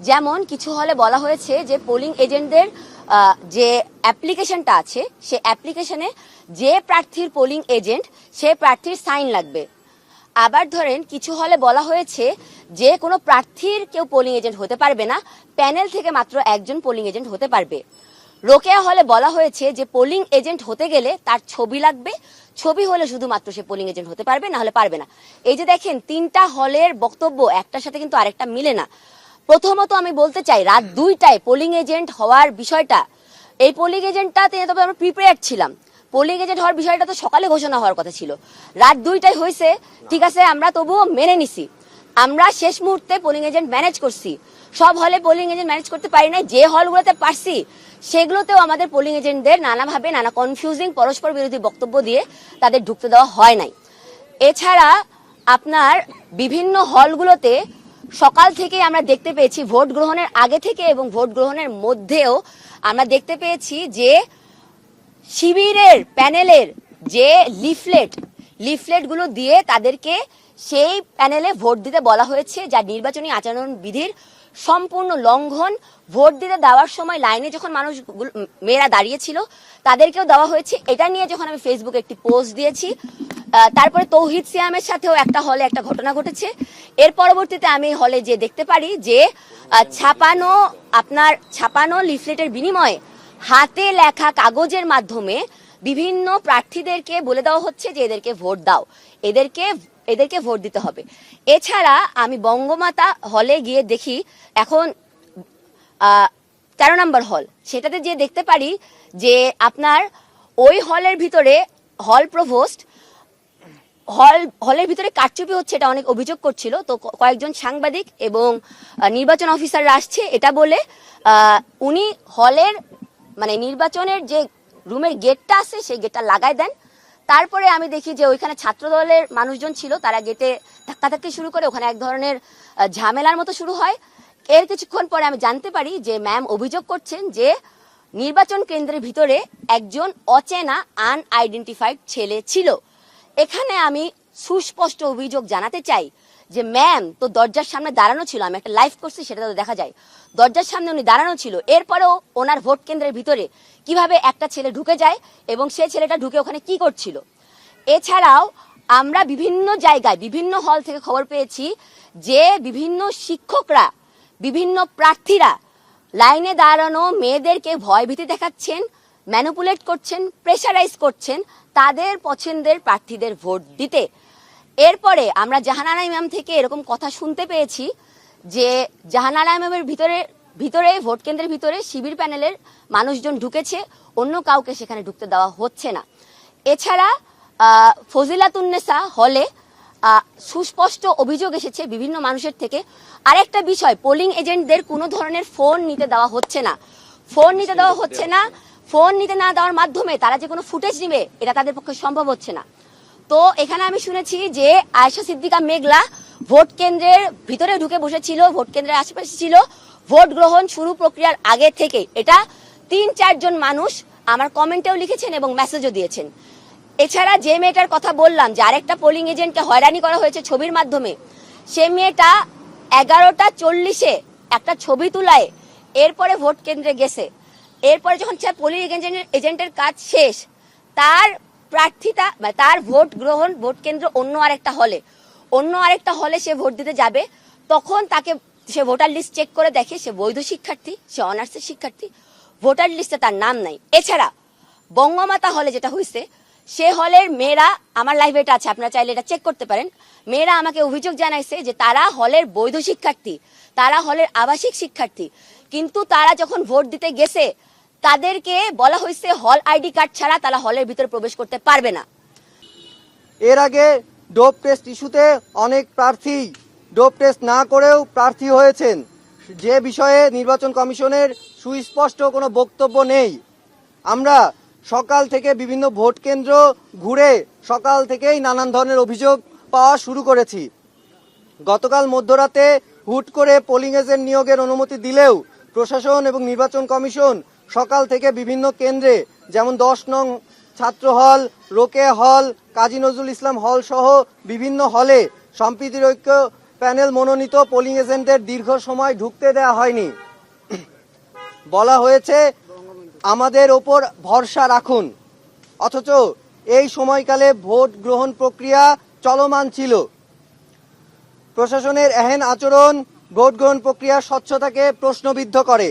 যেমন কিছু হলে বলা হয়েছে যে পোলিং এজেন্টদের যে অ্যাপ্লিকেশনটা আছে, সে অ্যাপ্লিকেশনে যে প্রার্থীর পোলিং এজেন্ট সে প্রার্থীর সাইন লাগবে। আবার ধরেন কিছু হলে বলা হয়েছে যে কোনো প্রার্থীর কেউ পোলিং এজেন্ট হতে পারবে না প্যানেল থেকে মাত্র একজন পোলিং এজেন্ট হতে পারবে। রোকেয়া হলে বলা হয়েছে যে পোলিং এজেন্ট হতে গেলে তার ছবি লাগবে, ছবি হলে শুধুমাত্র সে পোলিং এজেন্ট হতে পারবে, না হলে পারবে না। এই যে দেখেন, তিনটা হলের বক্তব্য একটার সাথে কিন্তু আরেকটা মিলে না। প্রথমত আমি বলতে চাই, রাত দুইটায় পোলিং এজেন্ট হওয়ার বিষয়টা, এই পোলিং এজেন্টটা তবে আমরা প্রিপেয়ার ছিলাম। পোলিং এজেন্ট হওয়ার বিষয়টা তো সকালে ঘোষণা হওয়ার কথা ছিল। রাত দুইটায় হয়েছে, ঠিক আছে, আমরা তবুও মেনে নিছি। আমরা শেষ মুহূর্তে পোলিং এজেন্ট ম্যানেজ করছি। সব হলে পোলিং এজেন্ট ম্যানেজ করতে পারি না যে হলগুলোতে পারছি, সেগুলোতেও আমাদের পোলিং এজেন্টদের নানাভাবে নানা কনফিউজিং পরস্পর বিরোধী বক্তব্য দিয়ে তাদের ঢুকতে দেওয়া হয় নাই। এছাড়া আপনার বিভিন্ন হলগুলোতে সকাল থেকে আমরা দেখতে পেয়েছি ভোট গ্রহণের আগে থেকে এবং ভোট গ্রহণের মধ্যেও আমরা দেখতে পেয়েছি যে শিবিরের প্যানেলের যে লিফলেট, লিফলেটগুলো দিয়ে তাদেরকে সেই প্যানেলে ভোট দিতে বলা হয়েছে, যা নির্বাচনী আচরণ বিধির সম্পূর্ণ লঙ্ঘন ভোট দিতে দেওয়ার সময় লাইনে যখন মানুষ মেয়েরা দাঁড়িয়েছিল, তাদেরকেও দেওয়া হয়েছে। এটা নিয়ে যখন আমি ফেসবুকে একটি পোস্ট দিয়েছি তারপরে তৌহিদ সিয়ামের সাথেও একটা হলে একটা ঘটনা ঘটেছে। এর পরবর্তীতে আমি হলে যে দেখতে পারি যে ছাপানো, আপনার ছাপানো লিফলেটের বিনিময়ে হাতে লেখা কাগজের মাধ্যমে বিভিন্ন প্রার্থীদেরকে বলে দেওয়া হচ্ছে যে, এদেরকে ভোট দাও, এদেরকে এদেরকে ভোট দিতে হবে। এছাড়া আমি বঙ্গমাতা হলে গিয়ে দেখি, এখন তেরো নম্বর হল। সেটাতে যে দেখতে পারি যে আপনার ওই হলের ভিতরে হল প্রভোস্ট, হল, হলের ভিতরে কারচুপি হচ্ছে এটা অনেক অভিযোগ করছিল। তো কয়েকজন সাংবাদিক এবং নির্বাচন অফিসাররা আসছে এটা বলে উনি হলের মানে নির্বাচনের যে রুমের গেটটা আছে সেই গেটটা লাগাই দেন। তারপরে আমি দেখি যে ওইখানে ছাত্র দলের মানুষজন ছিল, তারা গেটে ধাক্কাধাক্কি শুরু করে, ওখানে এক ধরনের ঝামেলার মতো শুরু হয়। এর কিছুক্ষণ পরে আমি জানতে পারি যে ম্যাম অভিযোগ করছেন যে নির্বাচন কেন্দ্রের ভিতরে একজন অচেনা আনআইডেন্টিফাইড ছেলে ছিল। এখানে আমি সুস্পষ্ট অভিযোগ জানাতে চাই যে ম্যাম তো দরজার সামনে দাঁড়ানো ছিল, আমি একটা লাইভ করছি, সেটা তো দেখা যায়। দরজার সামনে উনি দাঁড়ানো ছিল, এরপরেও ওনার ভোট কেন্দ্রের ভিতরে কীভাবে একটা ছেলে ঢুকে যায় এবং সে ছেলেটা ঢুকে ওখানে কি করছিল। এছাড়াও আমরা বিভিন্ন জায়গায়, বিভিন্ন হল থেকে খবর পেয়েছি যে বিভিন্ন শিক্ষকরা বিভিন্ন প্রার্থীরা লাইনে দাঁড়ানো মেয়েদেরকে ভয়ভীতি দেখাচ্ছেন ম্যানুপুলেট করছেন প্রেশারাইজ করছেন তাদের পছন্দের প্রার্থীদের ভোট দিতে। এরপরে আমরা জাহানারা ইমাম থেকে এরকম কথা শুনতে পেয়েছি যে জাহানারা ইমামের ভিতরে ভিতরে, ভোট কেন্দ্রের ভিতরে শিবির প্যানেলের মানুষজন ঢুকেছে, অন্য কাউকে সেখানে ঢুকতে দেওয়া হচ্ছে না। এছাড়া ফজিলাতুন্নেসা হলে সুস্পষ্ট অভিযোগ এসেছে বিভিন্ন মানুষের থেকে। আরেকটা বিষয় পোলিং এজেন্টদের কোনো ধরনের ফোন নিতে দেওয়া হচ্ছে না। ফোন নিতে দেওয়া হচ্ছে না। ফোন নিতে না দেওয়ার মাধ্যমে তারা যে কোনো ফুটেজ নিবে, এটা তাদের পক্ষে সম্ভব হচ্ছে না। তো এখানে আমি শুনেছি যে আয়শা সিদ্দিকা মেঘলা ভোট কেন্দ্রের ভিতরে ঢুকে বসেছিল, ভোট কেন্দ্রের আশেপাশে ছিল। ভোট গ্রহণ শুরু প্রক্রিয়ার আগে থেকে এটা তিন চারজন মানুষ আমার কমেন্টেও লিখেছেন এবং মেসেজও দিয়েছেন। এছাড়া যে মেয়েটার কথা বললাম যে আরেকটা পোলিং এজেন্টকে হয়রানি করা হয়েছে ছবির মাধ্যমে, সে মেয়েটা এগারোটা চল্লিশে একটা ছবি তুলায়, এরপরে ভোট কেন্দ্রে গেছে। এরপরে যখন সে পোলিং এজেন্টের এজেন্টের কাজ শেষ, তার প্রার্থিতা বা তার ভোট গ্রহণ, ভোট কেন্দ্র অন্য আরেকটা হলে অন্য আরেকটা হলে সে ভোট দিতে যাবে। তখন তাকে সে ভোটার লিস্ট চেক করে দেখে সে বৈধ শিক্ষার্থী, সে অনার্সের শিক্ষার্থী। ভোটার লিস্টে তার নাম নাই। এছাড়া বঙ্গমাতা হলে যেটা হয়েছে সে হলের মেয়েরা আমার লাইভে এটা আছে, আপনারা চাইলে এটা চেক করতে পারেন। মেয়েরা আমাকে অভিযোগ জানাইছে যে তারা হলের বৈধ শিক্ষার্থী, তারা হলের আবাসিক শিক্ষার্থী। কিন্তু তারা যখন ভোট দিতে গেছে, তাদেরকে বলা হয়েছে হল আইডি কার্ড ছাড়া তারা হলের ভিতরে প্রবেশ করতে পারবে না। এর আগে ডোপ টেস্ট ইস্যুতে অনেক প্রার্থী ডোপ টেস্ট না করেও প্রার্থী হয়েছেন। যে বিষয়ে নির্বাচন কমিশনের সুস্পষ্ট কোনো বক্তব্য নেই। আমরা সকাল থেকে বিভিন্ন ভোট কেন্দ্র ঘুরে সকাল থেকেই নানান ধরনের অভিযোগ পাওয়া শুরু করেছি। গতকাল মধ্যরাতে হুট করে পোলিং এজেন্ট নিয়োগের অনুমতি দিলেও প্রশাসন এবং নির্বাচন কমিশন সকাল থেকে বিভিন্ন কেন্দ্রে, যেমন দশ নং ছাত্র হল, রোকে হল, কাজী নজরুল ইসলাম হল সহ বিভিন্ন হলে সম্প্রীতির ঐক্য প্যানেল মনোনীত পোলিং এজেন্টদের দীর্ঘ সময় ঢুকতে দেওয়া হয়নি। বলা হয়েছে আমাদের ওপর ভরসা রাখুন। অথচ এই সময়কালে ভোট গ্রহণ প্রক্রিয়া চলমান ছিল। প্রশাসনের এহেন আচরণ ভোট গ্রহণ প্রক্রিয়ার স্বচ্ছতাকে প্রশ্নবিদ্ধ করে।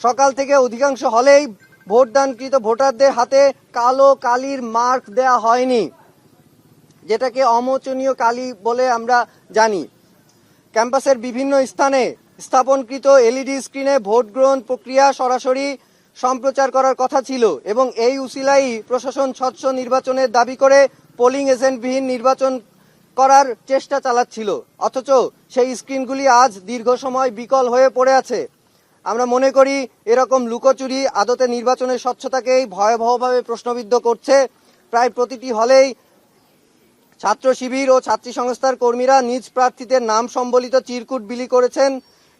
সকাল থেকে অধিকাংশ হলেই ভোটদানকৃত ভোটারদের হাতে কালো কালির মার্ক দেয়া হয়নি, যেটাকে অমোচনীয় কালি বলে আমরা জানি। ক্যাম্পাসের বিভিন্ন স্থানে স্থাপনকৃত এলইডি স্ক্রিনে ভোট গ্রহণ প্রক্রিয়া সরাসরি সম্প্রচার করার কথা ছিল এবং এই উসিলাই প্রশাসন স্বচ্ছ নির্বাচনের দাবি করে পোলিং এজেন্টবিহীন নির্বাচন করার চেষ্টা চালাচ্ছিল। অথচ সেই স্ক্রিনগুলি আজ দীর্ঘ সময় বিকল হয়ে পড়ে আছে। আমরা মনে করি এরকম লুকোচুরি আদতে নির্বাচনের স্বচ্ছতাকেই ভয়াবহভাবে প্রশ্নবিদ্ধ করছে। প্রায় প্রতিটি হলেই ছাত্র শিবির ও ছাত্রী সংস্থার কর্মীরা নিজ প্রার্থীদের নাম সম্বলিত চিরকুট বিলি করেছেন,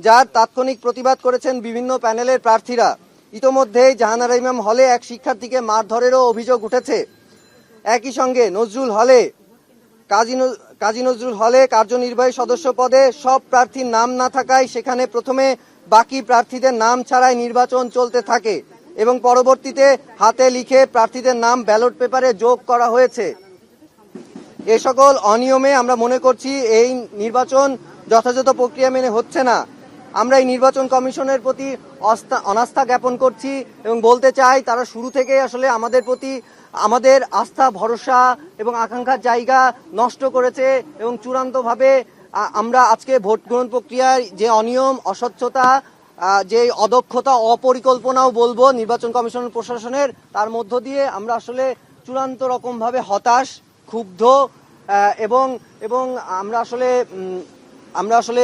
যার তাৎক্ষণিক প্রতিবাদ করেছেন বিভিন্ন প্যানেলের প্রার্থীরা। ইতোমধ্যেই জাহানারা ইমাম হলে এক শিক্ষার্থীকে মারধরেরও অভিযোগ উঠেছে। একই সঙ্গে নজরুল হলে কাজী কাজী নজরুল হলে কার্যনির্বাহী সদস্য পদে সব প্রার্থীর নাম না থাকায় সেখানে প্রথমে বাকি প্রার্থীদের নাম ছাড়াই নির্বাচন চলতে থাকে এবং পরবর্তীতে হাতে লিখে প্রার্থীদের নাম ব্যালট পেপারে যোগ করা হয়েছে। এ সকল অনিয়মে আমরা মনে করছি এই নির্বাচন যথাযথ প্রক্রিয়া মেনে হচ্ছে না। আমরা এই নির্বাচন কমিশনের প্রতি অনাস্থা জ্ঞাপন করছি এবং বলতে চাই তারা শুরু থেকে আসলে আমাদের প্রতি আমাদের আস্থা, ভরসা এবং আকাঙ্ক্ষার জায়গা নষ্ট করেছে এবং চূড়ান্তভাবে আমরা আজকে ভোট গ্রহণ প্রক্রিয়ায় যে অনিয়ম, অস্বচ্ছতা যে অদক্ষতা, অপরিকল্পনাও বলব নির্বাচন কমিশন প্রশাসনের, তার মধ্য দিয়ে আমরা আসলে চূড়ান্ত রকমভাবে হতাশ, ক্ষুব্ধ এবং এবং আমরা আসলে আমরা আসলে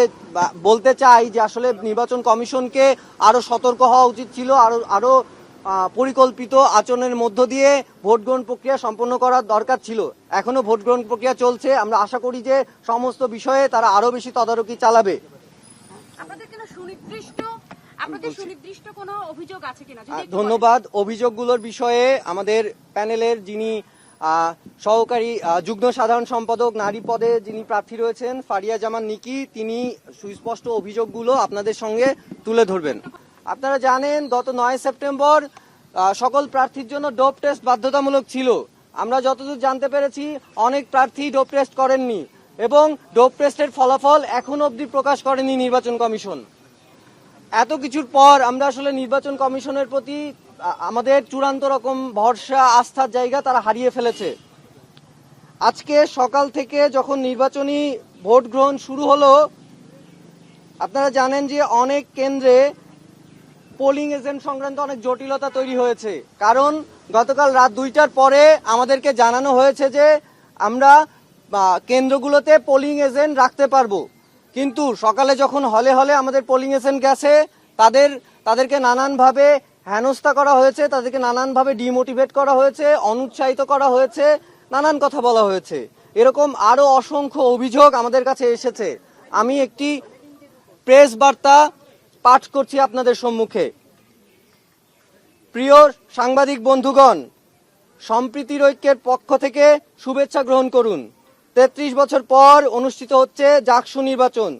বলতে চাই যে আসলে নির্বাচন কমিশনকে আরও সতর্ক হওয়া উচিত ছিল আরও আরও পরিকল্পিত আচরণের মধ্য দিয়ে ভোট গ্রহণ প্রক্রিয়া সম্পন্ন করার দরকার ছিল। এখনও ভোট গ্রহণ প্রক্রিয়া চলছে। আমরা আশা করি যে সমস্ত বিষয়ে তারা আরও বেশি তদারকি চালাবে। ধন্যবাদ। অভিযোগগুলোর বিষয়ে আমাদের প্যানেলের যিনি সহকারী যুগ্ম সাধারণ সম্পাদক নারী পদে যিনি প্রার্থী রয়েছেন, ফারিয়া জামান নিকি, তিনি সুস্পষ্ট অভিযোগগুলো আপনাদের সঙ্গে তুলে ধরবেন। আপনারা জানেন, গত নয় সেপ্টেম্বর সকল প্রার্থীর জন্য ডোপ টেস্ট বাধ্যতামূলক ছিল। আমরা যতদূর জানতে পেরেছি, অনেক প্রার্থী ডোপ টেস্ট করেননি এবং ডোপ টেস্টের ফলাফল এখন অবধি প্রকাশ করেনি নির্বাচন কমিশন। এত কিছুর পর আমরা আসলে নির্বাচন কমিশনের প্রতি আমাদের চূড়ান্ত রকম ভরসা, আস্থার জায়গা তারা হারিয়ে ফেলেছে। আজকে সকাল থেকে যখন নির্বাচনী ভোট গ্রহণ শুরু হলো, আপনারা জানেন যে অনেক কেন্দ্রে পোলিং এজেন্ট সংক্রান্ত অনেক জটিলতা তৈরি হয়েছে। কারণ গতকাল রাত দুইটার পরে আমাদেরকে জানানো হয়েছে যে আমরা কেন্দ্রগুলোতে পোলিং এজেন্ট রাখতে পারব। কিন্তু সকালে যখন হলে হলে আমাদের পোলিং এজেন্ট গেছে, তাদের, তাদেরকে নানানভাবে হেনস্থা করা হয়েছে, তাদেরকে নানানভাবে ডিমোটিভেট করা হয়েছে, অনুৎসাহিত করা হয়েছে, নানান কথা বলা হয়েছে। এরকম আরও অসংখ্য অভিযোগ আমাদের কাছে এসেছে। আমি একটি প্রেস বার্তা পাঠ করছি আপনাদের সম্মুখে। প্রিয় সাংবাদিক বন্ধুগণ সম্প্রীতির ঐক্যের পক্ষ থেকে শুভেচ্ছা গ্রহণ করুন। তেত্রিশ বছর পর অনুষ্ঠিত হচ্ছে জাকসু নির্বাচন।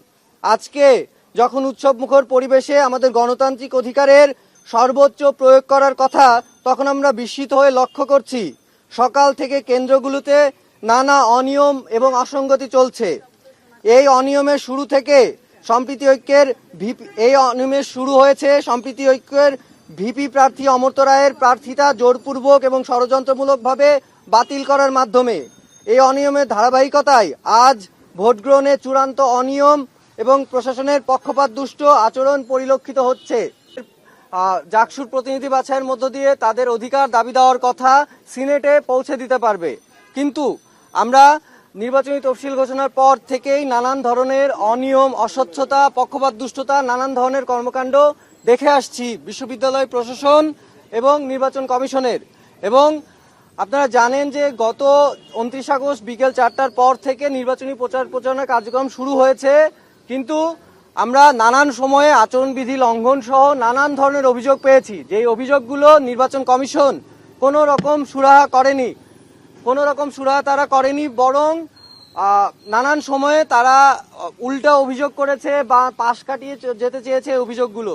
আজকে যখন উৎসব মুখর পরিবেশে আমাদের গণতান্ত্রিক অধিকারের সর্বোচ্চ প্রয়োগ করার কথা তখন আমরা বিস্মিত হয়ে লক্ষ্য করছি। সকাল থেকে কেন্দ্রগুলোতে নানা অনিয়ম এবং অসঙ্গতি চলছে। এই অনিয়মের শুরু থেকে সম্প্রীতি ঐক্যের এই অনিয়মের শুরু হয়েছে সম্প্রীতি ঐক্যের ভিপি প্রার্থী অমর্ত রায়ের প্রার্থিতা জোরপূর্বক এবং ষড়যন্ত্রমূলকভাবে বাতিল করার মাধ্যমে। এই অনিয়মের ধারাবাহিকতায় আজ ভোট গ্রহণে চূড়ান্ত অনিয়ম এবং প্রশাসনের পক্ষপাত দুষ্ট আচরণ পরিলক্ষিত হচ্ছে। জাকসুর প্রতিনিধি বাছাইয়ের মধ্য দিয়ে তাদের অধিকার দাবি দেওয়ার কথা সিনেটে পৌঁছে দিতে পারবে। কিন্তু আমরা নির্বাচনী তফসিল ঘোষণার পর থেকেই নানান ধরনের অনিয়ম, অস্বচ্ছতা, পক্ষপাত, দুষ্টতা, নানান ধরনের কর্মকাণ্ড দেখে আসছি বিশ্ববিদ্যালয় প্রশাসন এবং নির্বাচন কমিশনের। এবং আপনারা জানেন যে গত উনত্রিশ আগস্ট বিকেল চারটার পর থেকে নির্বাচনী প্রচার প্রচারণার কার্যক্রম শুরু হয়েছে। কিন্তু আমরা নানান সময়ে আচরণবিধি লঙ্ঘন সহ নানান ধরনের অভিযোগ পেয়েছি। যেই অভিযোগগুলো নির্বাচন কমিশন কোনো রকম সুরাহা করেনি। কোনো রকম সুরাহা তারা করেনি বরং নানান সময়ে তারা উল্টা অভিযোগ করেছে বা পাশ কাটিয়ে যেতে চেয়েছে অভিযোগগুলো।